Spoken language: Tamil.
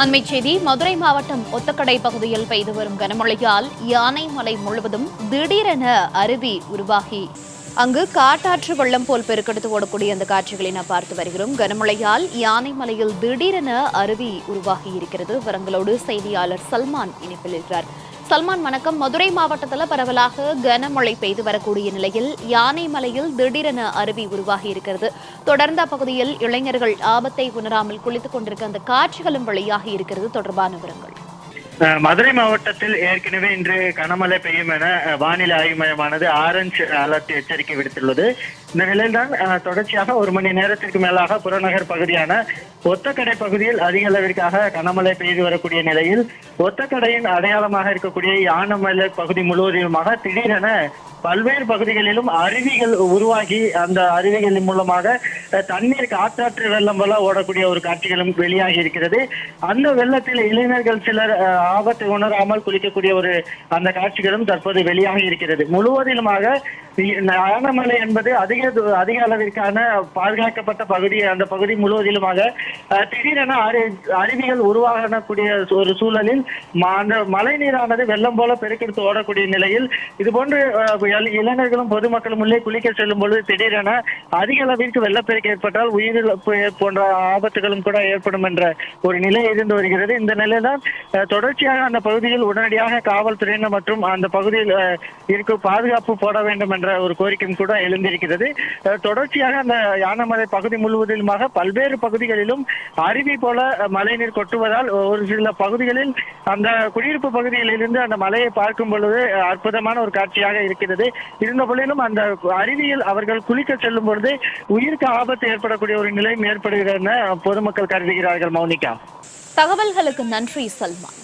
அண்மைச் செய்தி மதுரை மாவட்டம் ஒத்தக்கடை பகுதியில் பெய்து வரும் கனமழையால் யானைமலை முழுவதும் திடீரென அருவி உருவாகி. அங்கு காட்டாற்று வெள்ளம் போல் பெருக்கெடுத்து ஓடக்கூடிய அந்த காட்சிகளை நாம் பார்த்து வருகிறோம். கனமழையால் யானைமலையில் திடீரென அருவி உருவாகி இருக்கிறது. வரங்களோடு செய்தியாளர் சல்மான் இணைப்பில் இருக்கிறார். சல்மான் வணக்கம். மதுரை மாவட்டத்தில் பரவலாக கனமழை பெய்து வரக்கூடிய நிலையில் யானை மலையில் திடீரென அருவி உருவாகி இருக்கிறது. தொடர்ந்து அப்பகுதியில் இளைஞர்கள் ஆபத்தை உணராமல் குளித்துக் கொண்டிருக்க அந்த காட்சிகளும் வெளியாகி இருக்கிறது. தொடர்பான விவரங்கள். மதுரை மாவட்டத்தில் ஏற்கனவே இன்று கனமழை பெய்யும் என வானிலை ஆய்வு மையமானது ஆரஞ்சு அலர்ட் எச்சரிக்கை விடுத்துள்ளது. இந்த நிலையில்தான் தொடர்ச்சியாக ஒரு மணி நேரத்திற்கு மேலாக புறநகர் பகுதியான ஒத்தக்கடை பகுதியில் அதிக அளவிற்காக கனமழை பெய்து வரக்கூடிய நிலையில் ஒத்தக்கடையின் அடையாளமாக இருக்கக்கூடிய யானமலை பகுதி முழுவதிலுமாக திடீரென பல்வேறு பகுதிகளிலும் அருவிகள் உருவாகி அந்த அருவிகளின் மூலமாக தண்ணீர் காற்றாற்று வெள்ளம் போல ஓடக்கூடிய ஒரு காட்சிகளும் வெளியாகி இருக்கிறது. அந்த வெள்ளத்தில் இளைஞர்கள் சிலர் ஆபத்து ஆபத்தை உணராமல் குளிக்கக்கூடிய ஒரு அந்த காட்சிகளும் தற்போது வெளியாகி இருக்கிறது. முழுவதிலுமாக யானமலை என்பது அதிக அதிக அளவிற்கான பாதுகாக்கப்பட்ட பகுதி அந்த பகுதி முழுவதிலுமாக அஹ், திடீரென அருவிகள் உருவாகக்கூடிய ஒரு சூழலில் ம- அந்த மழை நீரானது வெள்ளம் போல பெருக்கெடுத்து ஓடக்கூடிய நிலையில் இது போன்று இளைஞர்களும் பொதுமக்களும் உள்ளே குளிக்க செல்லும் பொழுது திடீரென அதிக அளவிற்கு வெள்ளப்பெருக்கு ஏற்பட்டால் உயிரிழப்பு போன்ற ஆபத்துகளும் கூட ஏற்படும் என்ற ஒரு நிலை இருந்து வருகிறது. இந்த நிலைதான் தொடர்ச்சியாக அந்த பகுதியில் உடனடியாக காவல்துறையினர் மற்றும் அந்த பகுதியில் இருக்கும் பாதுகாப்பு போட வேண்டும் என்ற ஒரு கோரிக்கையும் கூட எழுந்திருக்கிறது. தொடர்ச்சியாக அந்த யானமலை பகுதி முழுவதிலுமாக பல்வேறு பகுதிகளிலும் அருவி போல மழைநீர் கொட்டுவதால் ஒரு சில பகுதிகளில் அந்த குடியிருப்பு பகுதியில் இருந்து அந்த மலையை பார்க்கும் பொழுது அற்புதமான ஒரு காட்சியாக இருக்கிறது. இருந்த பொழுதிலும் அந்த அருவியில் அவர்கள் குளிக்க செல்லும் பொழுது உயிருக்கு ஆபத்து ஏற்படக்கூடிய ஒரு நிலையும் ஏற்படுகிறது என பொதுமக்கள் கருதுகிறார்கள் மௌனிகா. தகவல்களுக்கு நன்றி சல்மான்